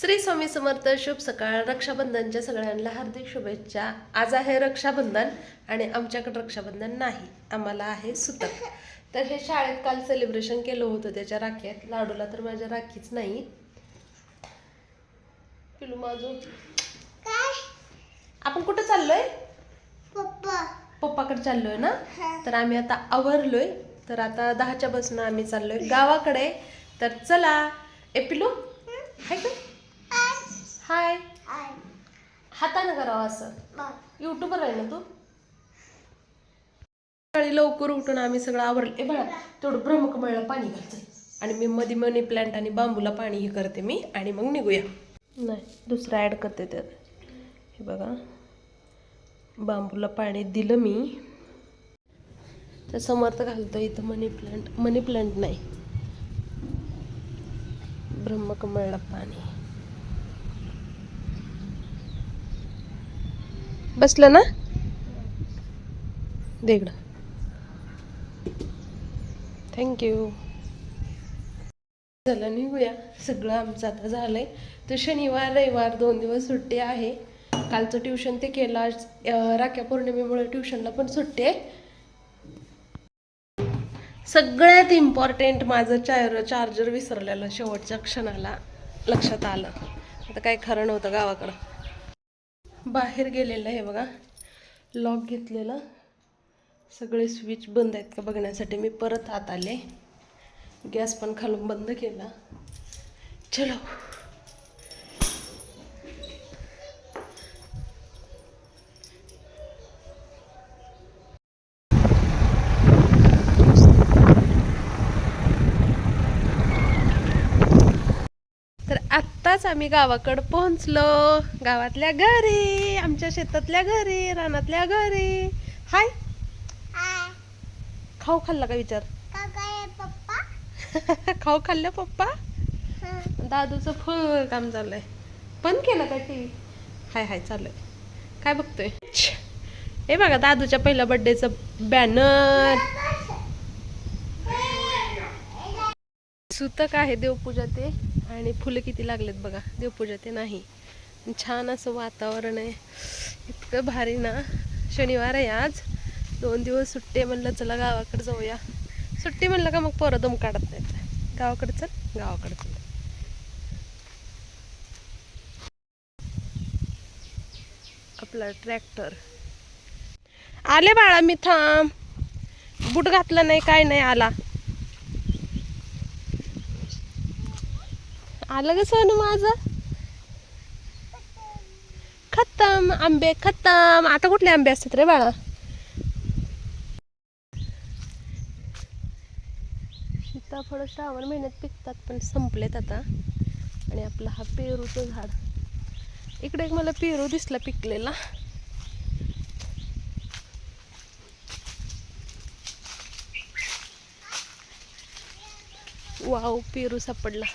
श्री स्वामी समर्थ शुभ सकाळ. रक्षाबंधनच्या सगळ्यांना हार्दिक शुभेच्छा. आज आहे रक्षाबंधन आणि आमच्याकडे रक्षाबंधन नाही. आम्हाला आहे सुतक. तर हे शाळेत काल सेलिब्रेशन केलं होतं त्याच्या राख्यात. लाडूला तर माझ्या राखीच नाही. पिलू माझू. आपण कुठं चाललोय? पप्पा. पप्पाकडे चाललोय ना? तर आम्ही आता आवरलोय. तर आता दहाच्या बसनं आम्ही चाललोय गावाकडे. तर चला. ए पिलू? हाय का? हाय. हातानं करावं असं. युट्यूबर आहे ना तू? सकाळी लवकर उठून आम्ही सगळं आवरलं. ए बाळा तेवढं ब्रह्मकमळला पाणी घालतं. आणि मी मध्ये मनी प्लांट आणि बांबूला पाणी हे करते मी. आणि मग निघूया. नाही दुसरं ॲड करते त्यात. हे बघा. बांबूला पाणी दिलं मी. तर समर्थ घालतो इथं मनी प्लांट मनी प्लांट नाही. ब्रह्मकमळला पाणी. बसलं ना? देगड थँक्यू झालं निघूया. सगळं आमचं आता झालंय. तर शनिवार रविवार दोन दिवस सुट्टी आहे. कालचं ट्युशन ते केलं. आज राख्या पौर्णिमेमुळे ट्युशनला पण सुट्टी आहे. सगळ्यात इम्पॉर्टंट माझं चार चार्जर विसरलेलं शेवटच्या क्षणाला लक्षात आलं. आता काय खरं नव्हतं गावाकडं. बाहेर गेलेलं आहे बघा. लॉक घेतलेलं. सगळे स्विच बंद आहेत का बघण्यासाठी. मी परत आत आले. गॅस पण खालून बंद केला. चलो तर आत्ताच आम्ही गावाकडं पोहोचलो. गावातल्या घरी आमच्या शेतातल्या घरी रानातल्या घरी. हाय. खाऊ खाल्ला का विचार? पप्पा? खाऊ खाल्लं पप्पा? दादूचं फुल काम चाललंय. बंद केलं का टी व्ही हाय हाय चालू आहे काय बघतोय. हे बघा दादूच्या पहिल्या बर्थडेचं बॅनर सुतक आहे देवपूजा ते. आणि फुलं किती लागलेत बघा देवपूजा ते नाही. छान असं वातावरण आहे. इतकं भारी ना. शनिवार आहे आज. दोन दिवस सुट्टी म्हणलं चला गावाकडे जाऊया. सुट्टी म्हणलं का मग पोरं दम काढत नाहीत. गावाकडे चल. गावाकडे चल. आपला ट्रॅक्टर. आले बाळा मी थांब. बूट घातलं नाही काय नाही आला. आलं ग सोनू माझं? खतम आंबे खत्तम आता कुठले आंबे असतात रे बाळा? सीताफळ श्रावण महिन्यात पिकतात पण संपलेत आता. आणि आपला हा पेरूचं झाड. इकडे एक मला पेरू दिसला पिकलेला. वाव पेरू सापडला.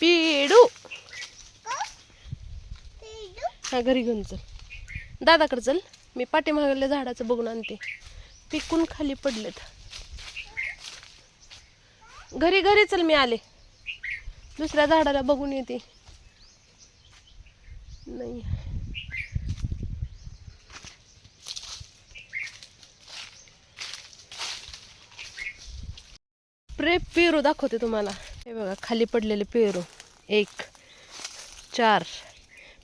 पेडू. हा घरी घेऊन चल. दादाकडे चल. मी पाठीमागल्या झाडाचं बघून आणते. पिकून खाली पडलेत. घरी घरी चल मी आले. दुसऱ्या झाडाला बघून येते. नाही. पुरे पेरू दाखवते तुम्हाला. हे बघा खाली पडलेले पेरू. एक चार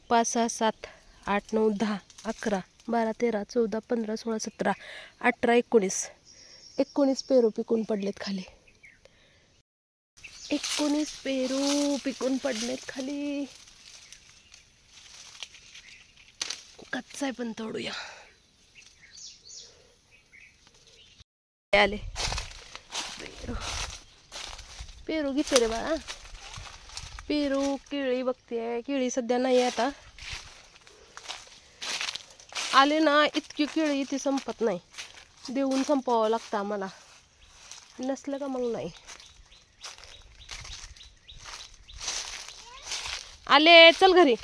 पाच सहा सात आठ नऊ दहा अकरा बारा तेरा चौदा पंधरा सोळा सतरा अठरा एकोणीस. एकोणीस पेरू पिकून पडलेत खाली. एकोणीस पेरू पिकून पडलेत खाली. कच्चा आहे पण तोडूया. आले. पेरू घेते रे बाळा पेरू केळी बघते. केळी सध्या नाही आता. आले ना इतकी केळी इथे संपत नाही. देऊन संपवावं लागतं आम्हाला. नसलं का मग नाही? आले चल घरी.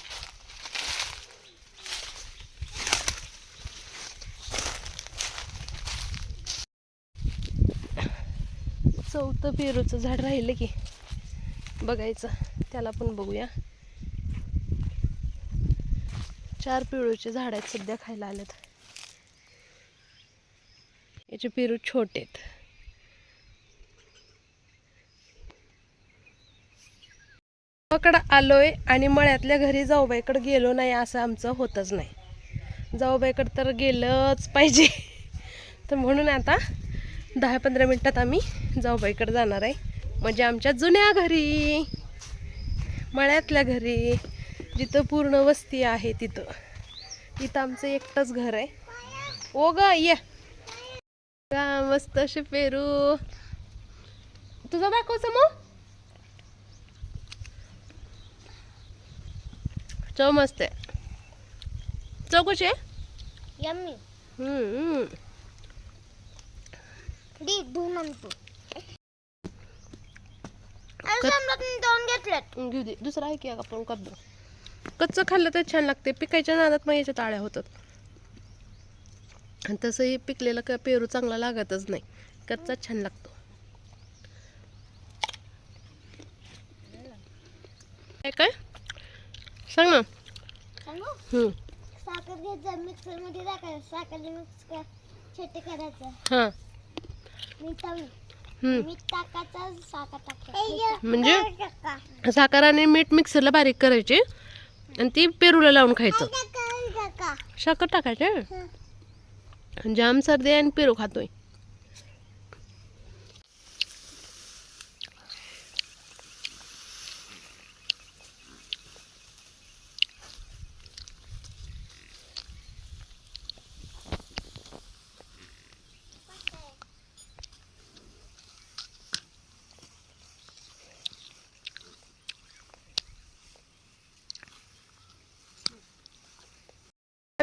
चौथं पेरूचं झाड राहिलं की बघायचं. त्याला पण बघूया. चार पेरूचे झाड आहेत सध्या खायला आलेत. याचे पेरू छोटे आहेत. गावाकडं आलोय आणि मळ्यातल्या घरी जाऊबाईकडे गेलो नाही असं आमचं होतच नाही. जाऊबाईकडं तर गेलंच पाहिजे. तर म्हणून आता दहा पंधरा मिनटात आम्ही जाऊबाईकडे जाणार आहे. म्हणजे आमच्या जुन्या घरी मळ्यातल्या घरी जिथं पूर्ण वस्ती आहे तिथं. इथं आमचं एकटंच घर आहे. ओ ग ये. का मस्त असे पेरू. तुझा दाखवचं मग. चव मस्त आहे. चव कशी आहे यम्मी हम्म. दी धुवून आणतो आणि समजा दोन घेतलेत घेऊ दे. दुसरं आहे की आपण करतो कच्चं खाल्लं तर छान लागते. पिकायच्या नादात मग याच्या ताळ्या होतात. आणि तसंही पिकलेलं का पेरू चांगला लागतच नाही. कच्चाच छान लागतो. काय काय? सांग ना. हम्म. साखर घ्यायचं मिक्सरमध्ये टाकायचं. साखर मिक्स कर छोटे करायचं. हां. म्हणजे साखर आणि मीठ मिक्सरला बारीक करायचे आणि ती पेरूला लावून खायचं. साखर टाकायचे जाम सर्दी आणि पेरू खातोय.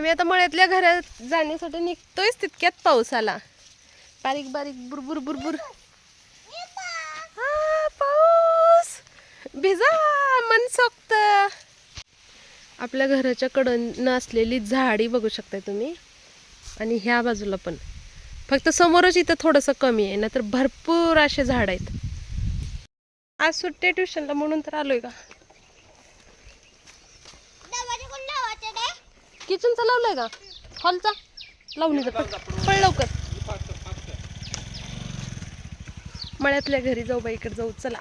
आम्ही आता मळ्यातल्या घरात जाण्यासाठी निघतोयच तितक्यात पाऊस आला बारीक बारीक बुरबुर बुरबुर हा, पाऊस. भिजा मनसोक्त आपल्या घराच्या कडन असलेली झाडी बघू शकताय तुम्ही. आणि ह्या बाजूला पण. फक्त समोरच इथं थोडंसं कमी आहे नाहीतर भरपूर असे झाड आहेत. आज सुट्टे ट्युशनला म्हणून तर आलोय का? किचनचा लावलाय का? हॉलचा लावून पळ. लवकर. मळ्यातल्या घरी जाऊ बाईकडे जाऊ. चला.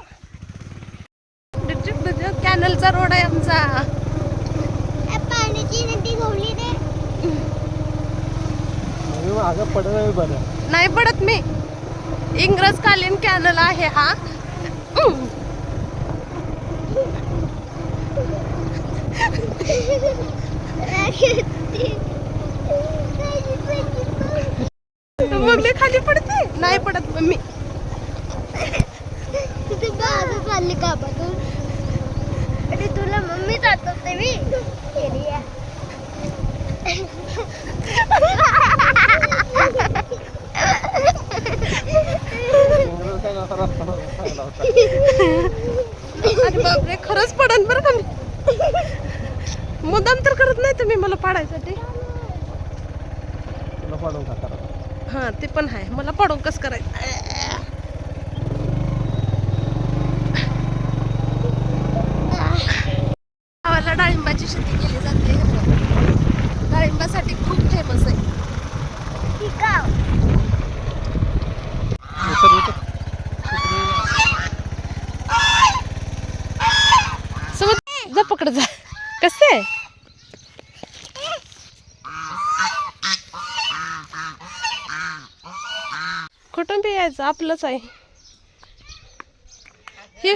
कॅनलचा रोड आहे आमचा. नाही पडत मी. इंग्रजकालीन कॅनल आहे हा. मम्मी खाली पडते? नाही पडत मम्मी. तिथे बाजू चालली का अरे तुला मम्मी जात होते मी बापरे खरंच पडन बरं का मी? मुद्दाम तर करत नाही तुम्ही मला पाडायसाठी. तुला पाडून टाका हा ते पण आहे. मला पडून कस करायचं? डाळिंबाची शेती केली जाते. आपलंच आहे. हे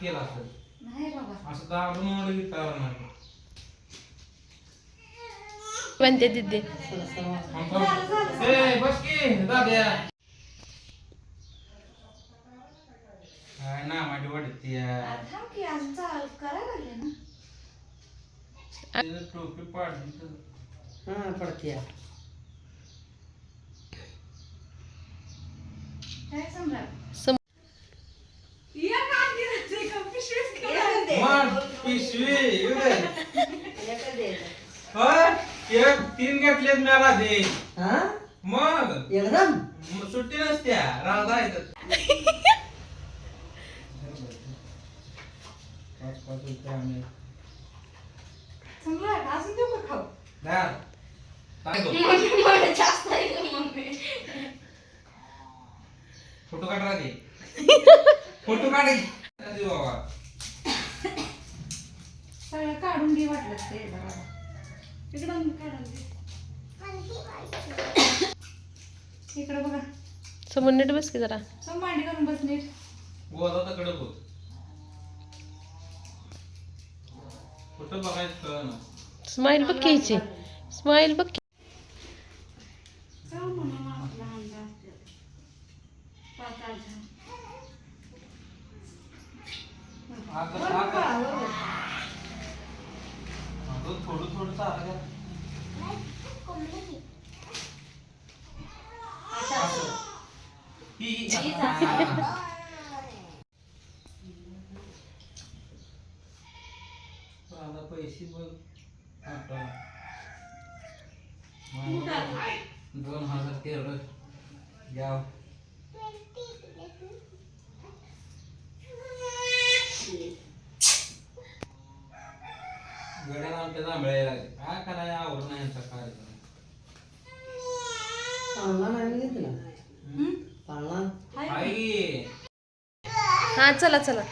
केला असेल. नाही बाबा. असं दाबून तयार नाही. म्हणते दिदी? ए, बस की दाद्या काय ना माझी वाटते थांब की अजून चाल करायला लागले ना. टोपी पाडली तर. हा पडते काय सम्राट सम- या काय गिरायचंय का पिशवीच घेऊन आले. मग पिशवी? एक तीन घेतलेत मला दे हा? मग? एकदम? सुट्टी नसत्या राधा येतात पाच पाच रुपये आम्ही सम्राट अजून देऊ का खाऊ द्या. काय तो? फोटो काढ राधे फोटो काढ राधे बाबा सगळं काढून घे वाटलं ते एकदा बाबा इकडं बघा. समोर नीट बस की जरा. सम मांडी करून बस नीट. गोदा तर कडक होत फोटो बघायचं कळ ना. स्माईल बघ घ्यायची स्माईल बघ थोडं थोडं चालू ही ही. पैसे बघ आता दोन हजार तेवढं घ्या गड्या आमच्या जांभळ्या काय करायला आवड नाही यांचा कार्यक्रम. पाळणा नाही घेतला हम्म? पाळणा हाय. आई हा चला चला